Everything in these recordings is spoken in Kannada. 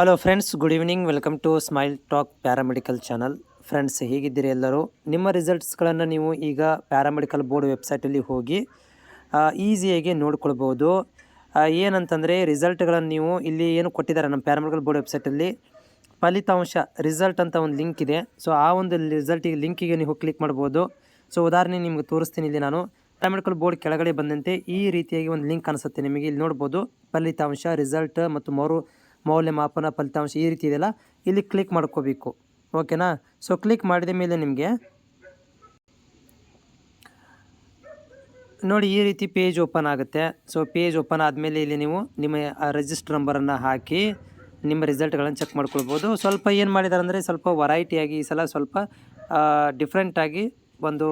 Hello friends good evening welcome to Smile Talk paramedical channel friends ಹೇಗಿದ್ದೀರಿ ಎಲ್ಲರೂ? ನಿಮ್ಮ ರಿಸಲ್ಟ್ಸ್ಗಳನ್ನು ನೀವು ಈಗ ಪ್ಯಾರಾಮೆಡಿಕಲ್ ಬೋರ್ಡ್ ವೆಬ್ಸೈಟಲ್ಲಿ ಹೋಗಿ ಈಸಿಯಾಗಿ ನೋಡ್ಕೊಳ್ಬೋದು. ಏನಂತಂದರೆ ರಿಸಲ್ಟ್ಗಳನ್ನು ನೀವು ಇಲ್ಲಿ ಏನು ಕೊಟ್ಟಿದ್ದಾರೆ ನಮ್ಮ ಪ್ಯಾರಾಮೆಡಿಕಲ್ ಬೋರ್ಡ್ ವೆಬ್ಸೈಟಲ್ಲಿ ಫಲಿತಾಂಶ ರಿಸಲ್ಟ್ ಅಂತ ಒಂದು ಲಿಂಕ್ ಇದೆ. ಸೊ ಆ ಒಂದು ರಿಸಲ್ಟಿಗೆ ಲಿಂಕಿಗೆ ನೀವು ಕ್ಲಿಕ್ ಮಾಡ್ಬೋದು. ಸೊ ಉದಾಹರಣೆ ನಿಮಗೆ ತೋರಿಸ್ತೀನಿ ಇಲ್ಲಿ ನಾನು. ಪ್ಯಾರಾಮೆಡಿಕಲ್ ಬೋರ್ಡ್ ಕೆಳಗಡೆ ಬಂದಂತೆ ಈ ರೀತಿಯಾಗಿ ಒಂದು ಲಿಂಕ್ ಅನಿಸುತ್ತೆ ನಿಮಗೆ. ಇಲ್ಲಿ ನೋಡ್ಬೋದು, ಫಲಿತಾಂಶ ರಿಸಲ್ಟ್ ಮತ್ತು ಮರು ಮೌಲ್ಯಮಾಪನ ಫಲಿತಾಂಶ ಈ ರೀತಿ ಇದೆಯಲ್ಲ? ಇಲ್ಲಿ ಕ್ಲಿಕ್ ಮಾಡ್ಕೋಬೇಕು. ಓಕೆನಾ ಸೊ ಕ್ಲಿಕ್ ಮಾಡಿದ ಮೇಲೆ ನಿಮಗೆ ನೋಡಿ ಈ ರೀತಿ ಪೇಜ್ ಓಪನ್ ಆಗುತ್ತೆ. ಸೊ ಪೇಜ್ ಓಪನ್ ಆದಮೇಲೆ ಇಲ್ಲಿ ನೀವು ನಿಮ್ಮ ರಿಜಿಸ್ಟರ್ ನಂಬರನ್ನು ಹಾಕಿ ನಿಮ್ಮ ರಿಸಲ್ಟ್ಗಳನ್ನು ಚೆಕ್ ಮಾಡ್ಕೊಳ್ಬೋದು. ಸ್ವಲ್ಪ ಏನು ಮಾಡಿದ್ದಾರೆ ಅಂದರೆ ಸ್ವಲ್ಪ ವರೈಟಿಯಾಗಿ ಈ ಸಲ ಸ್ವಲ್ಪ ಡಿಫ್ರೆಂಟಾಗಿ ಒಂದು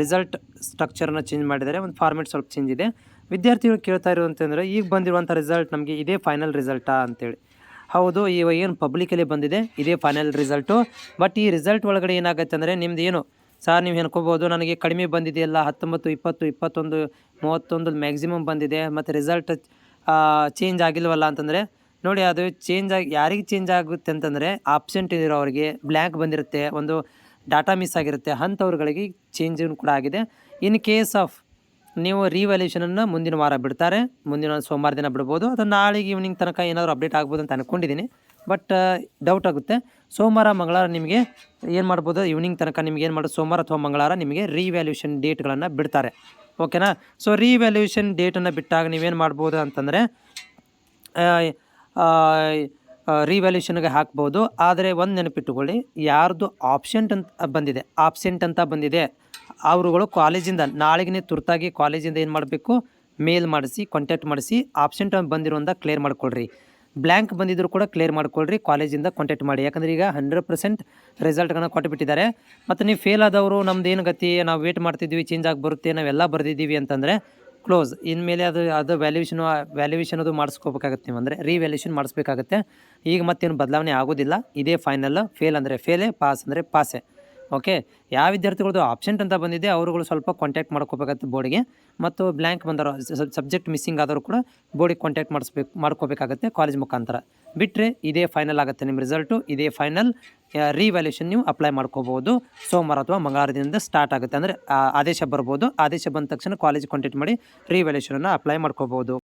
ರಿಸಲ್ಟ್ ಸ್ಟ್ರಕ್ಚರನ್ನು ಚೇಂಜ್ ಮಾಡಿದರೆ ಒಂದು ಫಾರ್ಮೆಟ್ ಸ್ವಲ್ಪ ಚೇಂಜ್ ಇದೆ. ವಿದ್ಯಾರ್ಥಿಗಳು ಕೇಳ್ತಾ ಇರುವಂತಂದರೆ ಈಗ ಬಂದಿರುವಂಥ ರಿಸಲ್ಟ್ ನಮಗೆ ಇದೇ ಫೈನಲ್ ರಿಸಲ್ಟಾ ಅಂತೇಳಿ. ಹೌದು ಇವಾಗ ಏನು ಪಬ್ಲಿಕಲ್ಲಿ ಬಂದಿದೆ, ಇದೇ ಫೈನಲ್ ರಿಸಲ್ಟು ಬಟ್ ಈ ರಿಸಲ್ಟ್ ಒಳಗಡೆ ಏನಾಗುತ್ತೆ ಅಂದರೆ ನಿಮ್ದು ಏನು? ಸರ್ ನೀವು ಹೆಣ್ಕೋಬೋದು ನನಗೆ ಕಡಿಮೆ ಬಂದಿದೆಯಲ್ಲ, ಹತ್ತೊಂಬತ್ತು, ಇಪ್ಪತ್ತು, ಇಪ್ಪತ್ತೊಂದು, ಮೂವತ್ತೊಂದು ಮ್ಯಾಕ್ಸಿಮಮ್ ಬಂದಿದೆ, ಮತ್ತು ರಿಸಲ್ಟ್ ಚೇಂಜ್ ಆಗಿಲ್ವಲ್ಲ ಅಂತಂದರೆ, ನೋಡಿ ಅದು ಚೇಂಜ್ ಆಗಿ, ಯಾರಿಗೆ ಚೇಂಜ್ ಆಗುತ್ತೆ ಅಂತಂದರೆ ಆಬ್ಸೆಂಟ್ ಇರೋರಿಗೆ ಬ್ಲ್ಯಾಂಕ್ ಬಂದಿರುತ್ತೆ, ಒಂದು ಡಾಟಾ ಮಿಸ್ ಆಗಿರುತ್ತೆ, ಅಂಥವ್ರುಗಳಿಗೆ ಚೇಂಜ್ ಕೂಡ ಆಗಿದೆ. ಇನ್ ಕೇಸ್ ಆಫ್ ನೀವು ರಿವ್ಯಾಲ್ಯೂಷನನ್ನು ಮುಂದಿನ ವಾರ ಬಿಡ್ತಾರೆ. ಮುಂದಿನ ಸೋಮವಾರ ದಿನ ಬಿಡ್ಬೋದು. ಅದು ನಾಳೆಗೆ ಈವ್ನಿಂಗ್ ತನಕ ಏನಾದರೂ ಅಪ್ಡೇಟ್ ಆಗ್ಬೋದು ಅಂತ ಅಂದ್ಕೊಂಡಿದ್ದೀನಿ ಬಟ್ ಡೌಟ್ ಆಗುತ್ತೆ. ಸೋಮವಾರ, ಮಂಗಳವಾರ ನಿಮಗೆ ಏನು ಮಾಡ್ಬೋದು? ಈವ್ನಿಂಗ್ ತನಕ ನಿಮ್ಗೆ ಏನು ಮಾಡೋದು ಸೋಮವಾರ ಅಥವಾ ಮಂಗಳವಾರ ನಿಮಗೆ ರಿವ್ಯಾಲ್ಯೂಷನ್ ಡೇಟ್ಗಳನ್ನು ಬಿಡ್ತಾರೆ. ಓಕೆನಾ ಸೊ ರಿವ್ಯಾಲ್ಯೂಷನ್ ಡೇಟನ್ನು ಬಿಟ್ಟಾಗ ನೀವೇನು ಮಾಡ್ಬೋದು ಅಂತಂದರೆ ರಿವ್ಯಾಲ್ಯೂಷನ್ಗೆ ಹಾಕ್ಬೋದು. ಆದರೆ ಒಂದು ನೆನಪಿಟ್ಟುಕೊಳ್ಳಿ, ಯಾರ್ದು ಆಪ್ಷೆಂಟ್ ಅಂತ ಬಂದಿದೆ ಆಬ್ಸೆಂಟ್ ಅಂತ ಬಂದಿದೆ ಅವರುಗಳು ಕಾಲೇಜಿಂದ ನಾಳೆಗೆ ತುರ್ತಾಗಿ ಕಾಲೇಜಿಂದ ಏನು ಮಾಡಬೇಕು? ಮೇಲ್ ಮಾಡಿಸಿ ಕಾಂಟ್ಯಾಕ್ಟ್ ಮಾಡಿಸಿ ಬಂದಿರೋ ಅಂತ ಕ್ಲಿಯರ್ ಮಾಡ್ಕೊಳ್ರಿ. ಬ್ಲ್ಯಾಂಕ್ ಬಂದಿದ್ದರೂ ಕೂಡ ಕ್ಲಿಯರ್ ಮಾಡ್ಕೊಳ್ರಿ, ಕಾಲೇಜಿಂದ ಕಾಂಟ್ಯಾಕ್ಟ್ ಮಾಡಿ. ಯಾಕಂದ್ರೆ ಈಗ ಹಂಡ್ರೆಡ್ ಪರ್ಸೆಂಟ್ ರಿಸಲ್ಟ್ಗಳನ್ನ ಕೊಟ್ಟುಬಿಟ್ಟಿದ್ದಾರೆ ಮತ್ತು ನೀವು ಫೇಲ್ ಆದವರು, ನಮ್ದು ಏನು ಗತಿ? ನಾವು ವೇಟ್ ಮಾಡ್ತಿದ್ವಿ ಚೇಂಜ್ ಆಗಿ ಬರುತ್ತೆ, ನಾವೆಲ್ಲ ಬರೆದಿದ್ದೀವಿ ಅಂತಂದರೆ ಕ್ಲೋಸ್ ಇನ್ಮೇಲೆ ಅದು ಅದು ವ್ಯಾಲ್ಯೂಷನ್ ವ್ಯಾಲ್ಯೂಯೇಷನ್ ಅದು ಮಾಡಿಸ್ಕೋಬೇಕಾಗತ್ತೆ ನೀವು. ಅಂದರೆ ರಿವ್ಯಾಲ್ಯೂಷನ್ ಮಾಡಿಸ್ಬೇಕಾಗತ್ತೆ. ಈಗ ಮತ್ತೇನು ಬದಲಾವಣೆ ಆಗೋದಿಲ್ಲ. ಇದೇ ಫೈನಲ್ ಫೇಲ್ ಅಂದರೆ ಫೇಲೇ ಪಾಸ್ ಅಂದರೆ ಪಾಸೇ ಓಕೆ? ಯಾವ ವಿದ್ಯಾರ್ಥಿಗಳದ್ದು ಆಬ್ಸೆಂಟ್ ಅಂತ ಬಂದಿದೆ, ಅವರುಗಳು ಸ್ವಲ್ಪ ಕಾಂಟ್ಯಾಕ್ಟ್ ಮಾಡ್ಕೋಬೇಕಾಗುತ್ತೆ ಬೋರ್ಡಿಗೆ ಮತ್ತು ಬ್ಲ್ಯಾಂಕ್ ಬಂದವರು ಸಬ್ಜೆಕ್ಟ್ ಮಿಸ್ಸಿಂಗ್ ಆದವರು ಕೂಡ ಬೋರ್ಡಿಗೆ ಕಾಂಟ್ಯಾಕ್ಟ್ ಮಾಡಿಸ್ಬೇಕು, ಮಾಡ್ಕೋಬೇಕಾಗುತ್ತೆ ಕಾಲೇಜ್ ಮುಖಾಂತರ. ಬಿಟ್ಟರೆ ಇದೇ ಫೈನಲ್ ಆಗುತ್ತೆ ನಿಮ್ಮ ರಿಸಲ್ಟು ಇದೇ ಫೈನಲ್ ರಿವ್ಯಾಲ್ಯೂಷನ್ ನೀವು ಅಪ್ಲೈ ಮಾಡ್ಕೋಬೋದು. ಸೋಮವಾರ ಅಥವಾ ಮಂಗಳವಾರದಿಂದ ಸ್ಟಾರ್ಟ್ ಆಗುತ್ತೆ. ಅಂದರೆ ಆದೇಶ ಬರ್ಬೋದು. ಆದೇಶ ಬಂದ ತಕ್ಷಣ ಕಾಲೇಜ್ ಕಾಂಟ್ಯಾಕ್ಟ್ ಮಾಡಿ ರಿವ್ಯಾಲ್ಯೂಷನನ್ನು ಅಪ್ಲೈ ಮಾಡ್ಕೋಬೋದು.